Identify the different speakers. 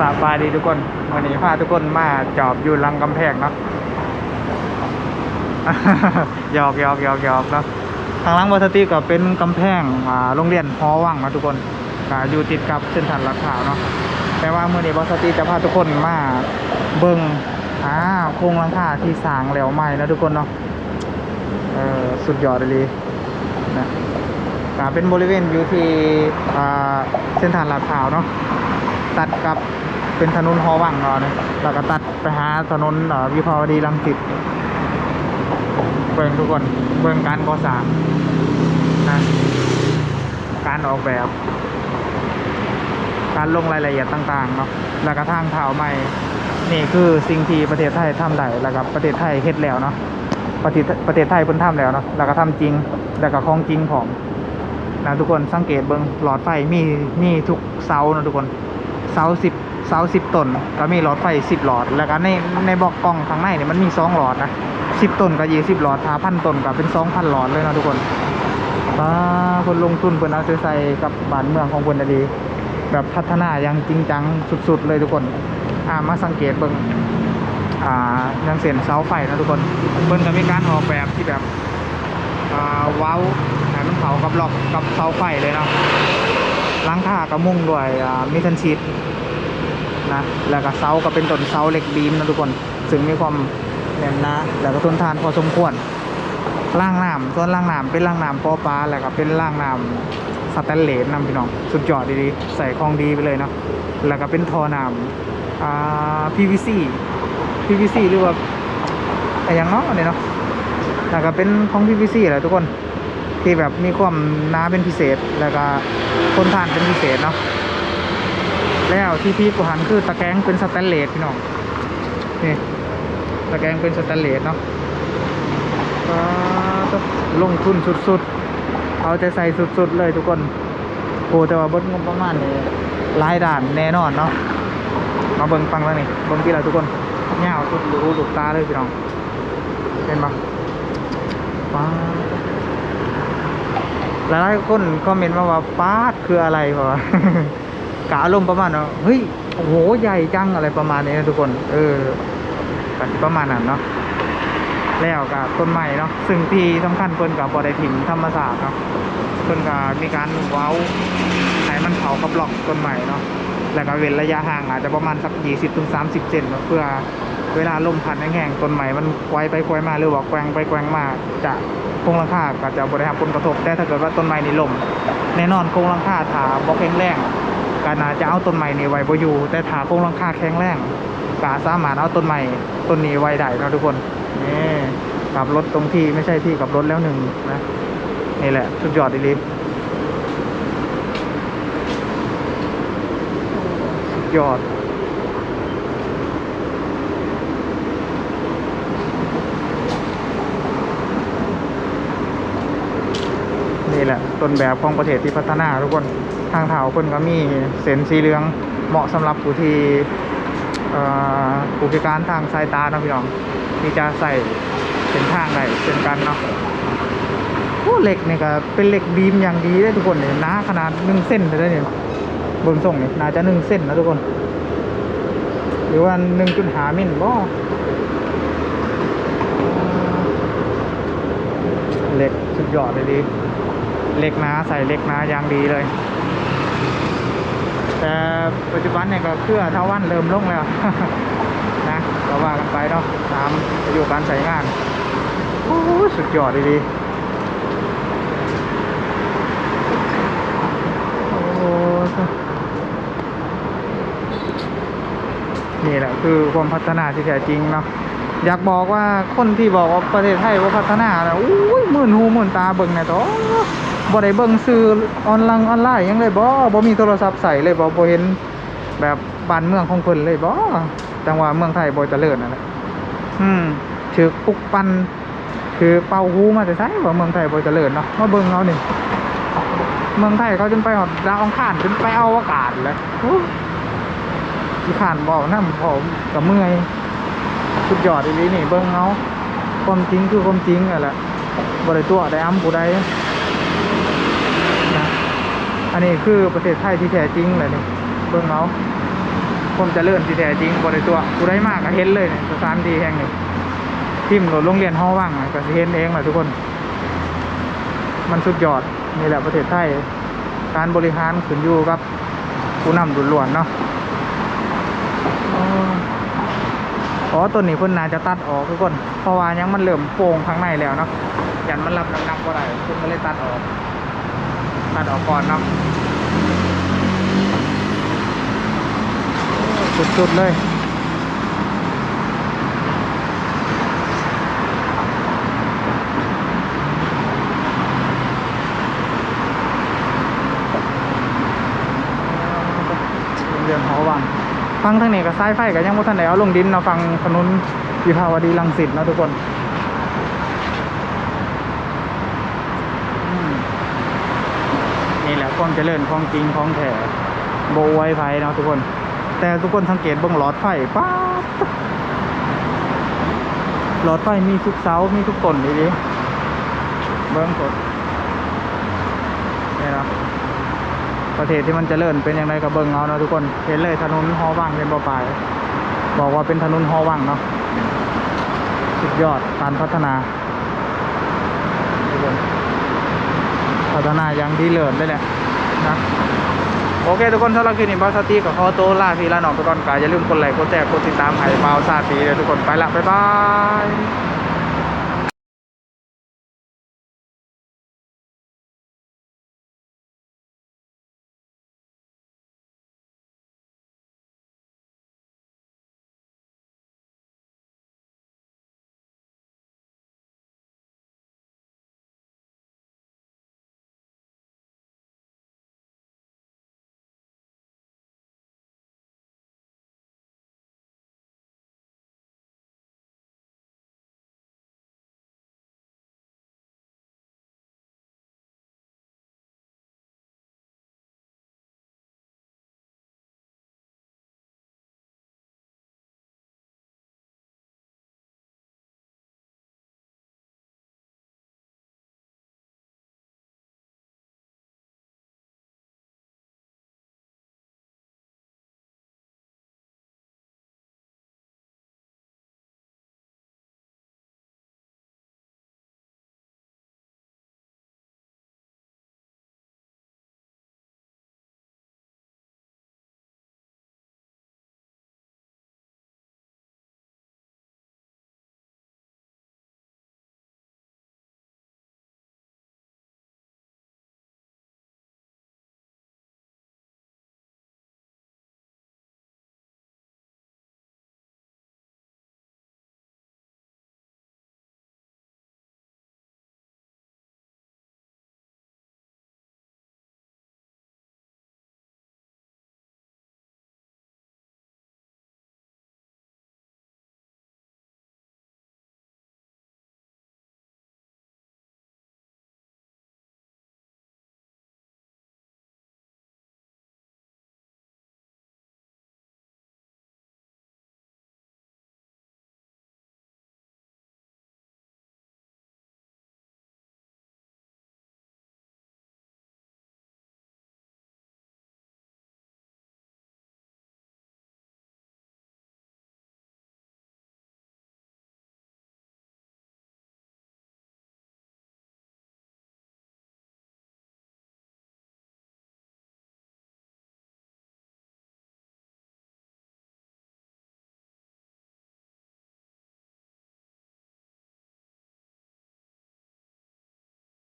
Speaker 1: สบายดีทุกคน วันนี้พาทุกคนมาจอบอยู่ลังกำแพงเนาะหยอกหยอกหยอกหยอกเนาะทางลังวัสติก็เป็นกำแพงอ่าโรงเรียนหอวังนาะทุกคนก็อยู่ติดกับเส้นทางลัดพร้าวเนาะแต่ว่าเมื่อนี้วัสติจะพาทุกคนมาเบิ่งอ่าโครงลังคาที่สางแล้วใหม่นะทุกคนเนาะเออสุดยอดเลยนะเป็นบริเวณอยู่ที่เส้นทางลาดพร้าวเนาะ ตัดกับเป็นถนนหอวังเนาเนี่ยแล้วก็ตัดไปหาถนนวิภาวดีรังสิตเบิ่งทุกคนเบิ่งการก่อสร้างนะการออกแบบ การลงรายละเอียดต่างๆเนาะแล้วก็ทางเท้าใหม่นี่คือสิ่งที่ประเทศไทยทำได้แล้วก็ประเทศไทยเฮ็ดแล้วเนาะประเทศประเทศไทยเพิ่นทำแล้วเนาะแล้วก็ทำจริงแล้วก็ของจริงผมนะทุกคนสังเกตเบิ่งหลอดไฟมีมีทุกเสาเนาะทุกคน เสาสิบเสาสิบต้นก็มีหลอดไฟสิบหลอด แล้วก็ในในบล็อกกล้องข้างในเนี่ยมันมีสองหลอดนะสิบต้นก็ยี่สิบหลอดถ้าพันต้นก็เป็นสองพันหลอดเลยนะทุกคนป้าคนลงทุนเพิ่นเอาใจใส่กับบ้านเมืองของเพิ่นน่ะดี แบบพัฒนาอย่างจริงจังสุด ๆ เลยทุกคนอ่ามาสังเกตเบิ่งอ่ายังเส้นเสาไฟนะทุกคนเพิ่นก็มีการออกแบบที่แบบอ่าว้าให้มันเขากับหลอกกับเสาไฟเลยเนาะ หลังค่ากระมุงด้วยมิทันชีตนะแล้วก็เสาก็เป็นต้นเสาเหล็กบีมนะทุกคนซึ่งมีความแน่นนะแล้วก็ทนทานพอสมควรล่างน้ำส่วนล่างน้ำเป็นล่างน้ำปอปลาแล้วก็เป็นล่างน้ำสแตนเลสนำพี่น้องสุดยอดดีๆ ใส่ของดีไปเลยเนาะแล้วก็เป็นท่อน้ำอ่า PVC PVC หรือว่าอะไรอย่างเนาะเนี่ยเนาะแล้วก็เป็นของ PVC แหละทุกคน ที่แบบมีความหนาเป็นพิเศษแล้วก็ทนทานเป็นพิเศษเนาะแล้วที่พี่กวาหันคือตะแกรงเป็นสแตนเลสพี่น้องนี่ตะแกรงเป็นสแตนเลสเนาะก็ลงทุนสุดๆ เอาใจใส่สุดๆเลยทุกคนโอ้แต่ว่าบดงบประมาณนี้หลายด่านแน่นอนเนาะมาเบิ่งฟังแล้วนี่เบิ่งที่เราทุกคนเงาวสุดหรูหลุกตาเลยพี่น้องเห็นปะป้า หลายๆคนคอมเมนต์มาว่าปาดคืออะไรวะกะอารมณ์ประมาณว่าเฮ้ยโอ้โหใหญ่จังอะไรประมาณนี้นะทุกคน เออก็สิประมาณนั้นเนาะแล้วกับต้นไม้เนาะซึ่งที่สำคัญเพิ่นกับบอไดถิ่มธรรมศาสตร์เนาะเพิ่นก็มีการเว้าให้มันเผากับบล็อกต้นไม้เนาะแล้วก็เว้นระยะห่างอาจจะประมาณสัก20ถึง30เซนเนาะเพื่อ เวลาลมพัดแห้งๆต้นไม้มันไกวไปไกวมาหรือว่าแกว่งไปแกว่งมาจะโครงหลังคาก็จะบริหารผลกระทบแต่ถ้าเกิดว่าต้นไม้นี่ลมแน่นอนโครงหลังคาถาบล็อกแข็งแรงก็น่าจะเอาต้นใหม่นี่ไว้บ่อยู่แต่ถาโครงหลังคาแข็งแรงก็สามารถเอาต้นใหม่ต้นนี้ไว้ได้นะทุกคนนี่กับรถตรงที่ไม่ใช่ที่กับรถแล้วหนึ่งนะนี่แหละสุดยอดดีสุดยอด นี่แหละ ต้นแบบของประเทศที่พัฒนาทุกคนทางเท้าคนก็มีเส้นสีเหลืองเหมาะสำหรับผู้ที่เอ่อผู้พิการทางสายตาเนาะพี่น้องที่จะใส่เส้นทางได้เช่นกันเนาะโอ้เหล็กเนี่ยก็เป็นเหล็กบีมอย่างดีเลยทุกคนเนี่ยหนาขนาดหนึ่งเส้นเลยเนี่ยเบนส่งเนี่ยน่าจะหนึ่งเส้นนะทุกคน หรือว่าหนึ่งจุดหามิลบ่เหล็กสุดยอดเลยดี เล็กนะใส่เล็กนะอย่างดีเลย แต่ปัจจุบันเนี่ยก็เครื่อเท่าวันเริ่มลงแล้วนะก็ว่ากันไปเนาะตามอายุการใช้งานโอ้สุดยอดดีดีโอ้นี่แหละคือความพัฒนาที่แท้จริงเนาะอยากบอกว่าคนที่บอกว่าประเทศไทยว่าพัฒนานะอุ้ยหมื่นหูหมื่นตาเบิ่งเนี่ยตัว บ่ได้เบิ่งซื้อออนไลน์ออนไลน์ยังเลยบ่บ่มีโทรศัพท์ใส่เลยบ่บ่เห็นแบบบ้านเมืองของเพิ่นเลยบ่จังว่าเมืองไทยบ่เจริญนั่นแหละอืมถือปุกปันคือเป่าหูมาแต่ไสว่าเมืองไทยบ่เจริญเนาะมาเบิ่งเอานี่เมืองไทยเขาจนไปฮอดดาวอังคารจนไปเอาอากาศเลยที่ขานบอกนำผมก็เมื่อยสุดยอดอีหลีนี่เบิ่งเอาความจริงคือความจริงนั่นแหละบ่ได้ตัวได้อ้ำผู้ใดนะ อันนี้คือประเทศไทยที่แท้จริงเลยนี่เบิ่งเอาผมจะเลื่อนที่แท้จริงบริตัวกูได้มากก็เห็นเลยเนี่ยสถานที่แห่งนี้ทิมโหลดโรงเรียนห้องว่างก็เห็นเองแหละทุกคน มันสุดยอดนี่แหละประเทศไทย การบริหารขึ้นอยู่กับผู้นำดุล้วนเนาะอ๋ออ๋อตัวนี้เพิ่นน่าจะตัดออกทุกคน เพราะว่ายังมันเริ่มโป่งข้างในแล้วเนาะยันมันรับน้ำหนักบ่ได้เพิ่นก็เลยตัดออก ตัดออกก่อนเนาะโอ้สุดๆเลยโรงเรียนหอวังฟังทางนี้กับสายไฟก็ยังบ่ทันได้เอาลงดินเนาะฟังถนนวิภาวดีรังสิตเนาะทุกคนอืมนี่แหละ ความเจริญของจริงของแท้โบไวไฟนะทุกคน แต่ทุกคนสังเกตเบิ่งหลอดไฟป๊าหลอดไฟมีทุกเสา มีทุกต้นเลยดิเบิ่งกดนี่นะประเทศที่มันจเจริญเป็นอย่างไรกับเบิงเอาเนาะทุกคนเห็นเลยถนนฮอว่างเป็นบ่อปลายบอกว่าเป็นถนนฮอว่างเนาะสุดยอดการพัฒนาทุกคน พัฒนายังที่เลิศเลยแหละนะ โอเคทุกคนสำหรับคลิปนี้บาสตีกับคอโตวลาพี่ลาน้องไปก่อนกายอย่าลืมกดไลค์กดแชร์กดติดตามให้บาวซาตีเลยทุกคนไปละบ๊ายบาย